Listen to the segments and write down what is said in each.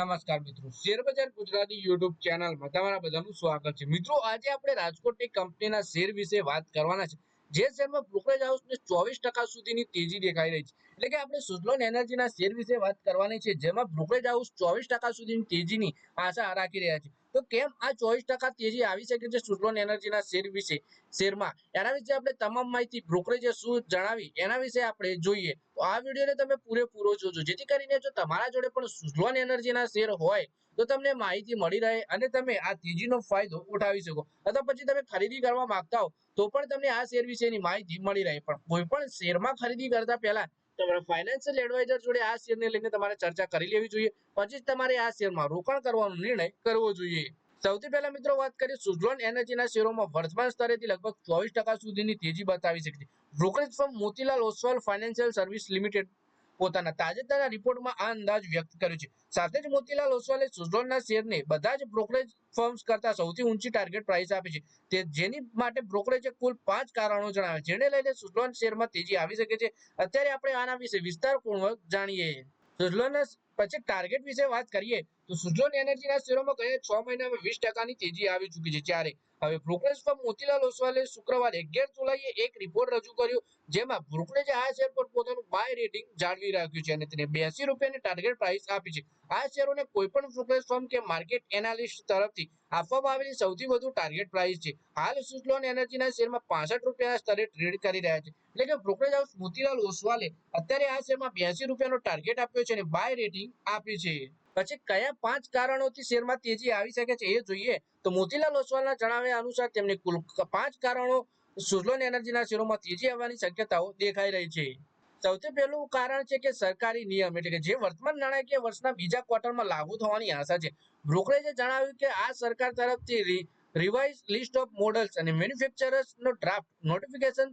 નમસ્કાર મિત્રો. શેરબજાર ગુજરાતી યુટ્યુબ ચેનલમાં તમારા બધાનું સ્વાગત છે. મિત્રો, આજે આપણે રાજકોટની કંપનીના શેર વિશે વાત કરવાના છે. જે શેરમાં બ્રોકરેજ હાઉસને ચોવીસ ટકા સુધીની તેજી દેખાઈ રહી છે. એટલે કે આપણે સુઝલોન એનર્જીના શેર વિશે વાત કરવાની છે, જેમાં બ્રોકરેજ હાઉસ ચોવીસ ટકા સુધીની તેજીની આશા રાખી રહ્યા છે. તો કેમ આ ચોવીસ ટકા તેજી આવી શકે છે સુઝલોન એનર્જીના શેર વિશે, શેરમાં? એના વિશે આપણે તમામ માહિતી બ્રોકરેજે શું જણાવી? એના વિશે આપણે જોઈએ. તો આ વિડીયોને તમે પૂરેપૂરો જોજો. જેથી કરીને જો તમારા જોડે પણ સુઝલોન એનર્જીના શેર હોય, તો તમને માહિતી મળી રહે અને તમે આ તેજીનો ફાયદો ઉઠાવી શકો. અથવા પછી તમે ખરીદી કરવા માંગતા હો, તો પણ તમને આ શેર વિશેની માહિતી મળી રહે. પણ કોઈ પણ શેરમાં ખરીદી કરતા પહેલા તમારા ફાઇનાન્શિયલ એડવાઇઝર જોડે આ શેરને લઈને તમારે ચર્ચા કરી લેવી જોઈએ. પછી જ તમારે આ શેરમાં રોકાણ કરવાનો નિર્ણય કરવો જોઈએ. સૌથી પહેલા મિત્રો વાત કરીએ સુઝલોન એનર્જીના શેરોમાં વર્તમાન સ્તરેથી લગભગ ચોવીસ ટકા સુધીની તેજી બતાવી શકે છે. Brokerage firm Motilal Oswal financial service limited પોતાના તાજેતરના રિપોર્ટમાં આ અંદાજ વ્યક્ત કર્યો છે. સાથે જ મોતીલાલ ઓસવાલે સુઝલોનના શેરને બધા જ બ્રોકરેજ ફર્મ્સ કરતા સૌથી ઊંચી ટાર્ગેટ પ્રાઇસ આપી છે. તે જેની માટે બ્રોકરેજે કુલ પાંચ કારણો જણાવ્યા જેને લઈને સુઝલોન શેરમાં તેજી આવી શકે છે. અત્યારે આપણે આના વિશે વિસ્તારપૂર્વક જાણીએ. સુઝલોનના પછી ટાર્ગેટ વિશે વાત કરીએ તો સુઝલોન એનર્જીના શેરોમાં ગયા છ મહિનામાં વીસ ટકાની તેજી આવી ચૂકી છે. ત્યારે હવે બ્રોકરેજ ફર્મ મોતીલાલ ઓસવાલે શુક્રવારે અગિયાર જુલાઈએ એક રિપોર્ટ રજૂ કર્યો, જેમાં બ્રોકરેજે આ શેર પર પોતાનું બાય રેટિંગ જાળવી રાખ્યું છે અને તેને બેસી રૂપિયાની ટાર્ગેટ પ્રાઇસ આપી છે. આ શેરોને કોઈ પણ બ્રોકરેજ ફર્મ કે માર્કેટ એનાલિસ્ટ તરફથી આપવામાં આવેલી સૌથી વધુ ટાર્ગેટ પ્રાઇસ છે. હાલ સુઝલોન એનર્જીના શેરમાં પાસઠ રૂપિયાના સ્તરે ટ્રેડ કરી રહ્યા છે. એટલે કે બ્રોકરેજ હાઉસ મોતીલાલ ઓસવાલે અત્યારે આ શેરમાં બ્યાસી રૂપિયાનો ટાર્ગેટ આપ્યો છે અને બાય રેટિંગ આપી છે. પછી કયા પાંચ કારણોથી શેરમાં તેજી આવી શકે છે એ જોઈએ. તો મોતીલાલ ઓસવાલના જણાવ્યા અનુસાર તેમને કુલ પાંચ કારણો સુઝલોન એનર્જીના શેરોમાં તેજી આવવાની શક્યતાઓ દેખાઈ રહી છે. સૌથી પહેલું કારણ છે કે સરકારી નિયમ એટલે કે જે વર્તમાન નાણાકીય વર્ષના બીજા ક્વાર્ટરમાં લાગુ થવાની આશા છે. બ્રોકરેજે જણાવ્યું કે આ સરકાર તરફથી રિવાઇઝ લિસ્ટ ઓફ મોડલ્સ અને મેન્યુફેક્ચરર્સનો ડ્રાફ્ટ નોટિફિકેશન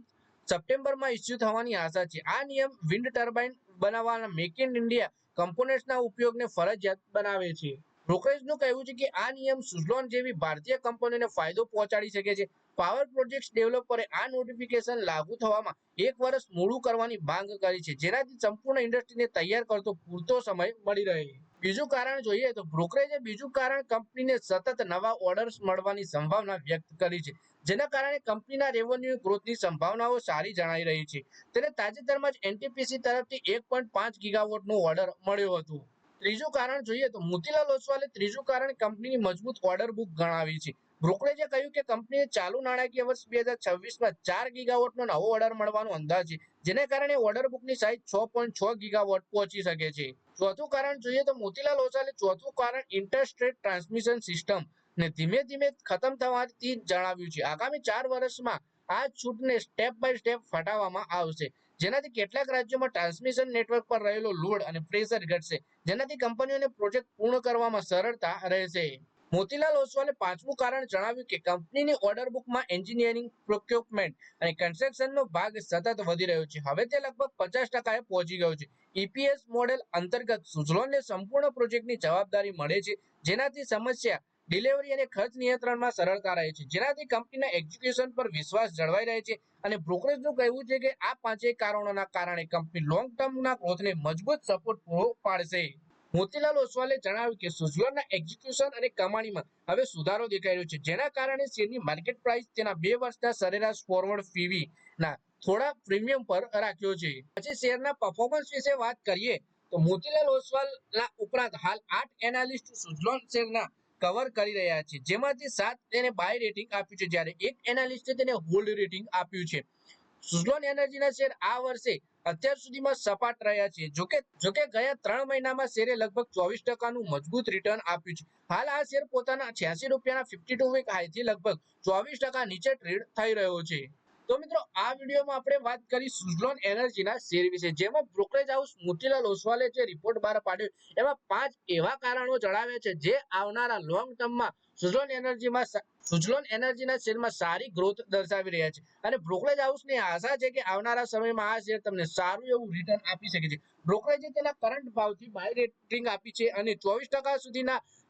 સપ્ટેમ્બરમાં ઇસ્યુ થવાની આશા છે. આ નિયમ વિન્ડ ટર્બાઇન બનાવવાના મેક ઇન ઇન્ડિયા કમ્પોનેન્ટ્સના ઉપયોગને ફરજિયાત બનાવે છે. બ્રોકરેજનું કહેવું છે કે આ નિયમ સુઝલોન જેવી ભારતીય કંપનીઓને ફાયદો પહોંચાડી શકે છે. પાવર પ્રોજેક્ટ ડેવલપરે આ નોટિફિકેશન લાગુ થવામાં એક વર્ષ મોડું કરવાની માંગ કરી છે. જેનાથી સંપૂર્ણ ઇન્ડસ્ટ્રીને તૈયાર કરતો પૂરતો સમય મળી રહે. બીજું કારણ જોઈએ તો બ્રોકરેજે બીજું કારણ કંપનીને સતત નવા ઓર્ડર્સ મળવાની સંભાવના વ્યક્ત કરી છે. જેના કારણે કંપનીના રેવન્યુ ગ્રોથની સંભાવનાઓ સારી જણાઈ રહી છે. તેને તાજેતરમાં જ એનટીપીસી તરફથી એક પોઈન્ટ પાંચ ગીગાવોટનો ઓર્ડર મળ્યો હતો. ત્રીજું કારણ જોઈએ તો મોતીલાલ ઓસવાલે ત્રીજું કારણ કંપનીની મજબૂત ઓર્ડર બુક ગણાવી છે. બ્રોકરેજે કહ્યું કે કંપનીએ ચાલુ નાણાકીય વર્ષ બે હજાર છવ્વીસમાં ચાર ગીગાવોટનો નવો ઓર્ડર મળવાનો અંદાજ છે. જેને કારણે ઓર્ડર બુકની સાઇઝ છ પોઈન્ટ છ ગીગાવોટ પહોંચી શકે છે. ચોથું કારણ જોઈએ તો મોતીલાલ ઓસાલે ચોથું કારણ ઇન્ટરસ્ટેટ ટ્રાન્સમિશન સિસ્ટમ ને ધીમે ધીમે ખતમ થવાથી જણાવ્યું છે. આગામી ચાર વર્ષમાં આ છૂટને સ્ટેપ બાય સ્ટેપ ફટાવવામાં આવશે. જેનાથી કેટલાક રાજ્યોમાં ટ્રાન્સમિશન નેટવર્ક પર રહેલો લોડ અને પ્રેશર ઘટશે. જેનાથી કંપનીઓને પ્રોજેક્ટ પૂર્ણ કરવામાં સરળતા રહેશે. મોતીલાલ ઓસવાલે પાંચમું કારણ જણાવ્યું કે કંપનીની ઓર્ડર બુકમાં એન્જિનિયરિંગ પ્રોક્યુપમેન્ટ અને કન્સ્ટ્રક્શનનો ભાગ સતત વધી રહ્યો છે. હવે તે લગભગ પચાસ ટકાએ પહોંચી ગયો છે. ઈપીએસ મોડેલ અંતર્ગત સુઝલોનને સંપૂર્ણ પ્રોજેક્ટની જવાબદારી મળે છે. જેનાથી સમસ્યા ડિલિવરી અને ખર્ચ નિયંત્રણમાં સરળતા રહે છે. જેનાથી કંપનીના એક્ઝિક્યુશન પર વિશ્વાસ જળવાઈ રહે છે અને બ્રોકરેજનું કહેવું છે કે આ પાંચેય કારણોના કારણે કંપની લોંગ ટર્મના ગ્રોથને મજબૂત સપોર્ટ પૂરો પાડશે. મોતીલાલ ઓસવાલે જણાવ્યું કે સુઝલોનના એક્ઝિક્યુશન અને કમાણીમાં હવે સુધારો દેખાઈ રહ્યો છે. જેના કારણે શેરની માર્કેટ પ્રાઇસ તેના બે વર્ષના સરેરાશ ફોરવર્ડ પીવી ના થોડા પ્રીમિયમ પર રાખ્યો છે. પછી શેરના પરફોર્મન્સ વિશે વાત કરીએ તો મોતીલાલ ઓસવાલના ઉપરાંત હાલ આઠ એનાલિસ્ટ સુઝલોન શેરના કવર કરી રહ્યા છે. જેમાંથી સાત તેને બાય રેટિંગ આપ્યું છે. જ્યારે એક એનાલિસ્ટે તેને હોલ્ડ રેટિંગ આપ્યું છે. સુઝલોન એનર્જીના શેર આ વર્ષે અત્યાર સુધીમાં સપાટ રહ્યા છે. જોકે જોકે ગયા ત્રણ મહિનામાં શેરે લગભગ ચોવીસ ટકાનું મજબૂત રિટર્ન આપ્યું છે. હાલ આ શેર પોતાના છ્યાસી રૂપિયાના ફિફ્ટી ટુ વીક હાઈથી લગભગ ચોવીસ ટકા નીચે ટ્રેડ થઈ રહ્યો છે. તો મિત્રો, આ વિડીયોમાં આપણે વાત કરી સુઝલોન એનર્જીના શેર વિશે. જેમાં બ્રોકરેજ હાઉસ મોતીલાલ ઓસવાલે જે રિપોર્ટ બહાર પાડ્યો, એમાં પાંચ એવા કારણો જણાવ્યા છે જે આવનારા લોંગ ટર્મમાં સુઝલોન એનર્જીમાં સુઝલોન એનર્જીના શેરમાં સારી ગ્રોથ દર્શાવી રહ્યા છે. અને બ્રોકરેજ હાઉસની આશા છે કે આવનારા સમયમાં આ શેર તમને સારું એવું રિટર્ન આપી શકે છે. બ્રોકરેજે તેના કરંટ ભાવથી બાય રેટિંગ આપી છે અને ચોવીસ સુધીના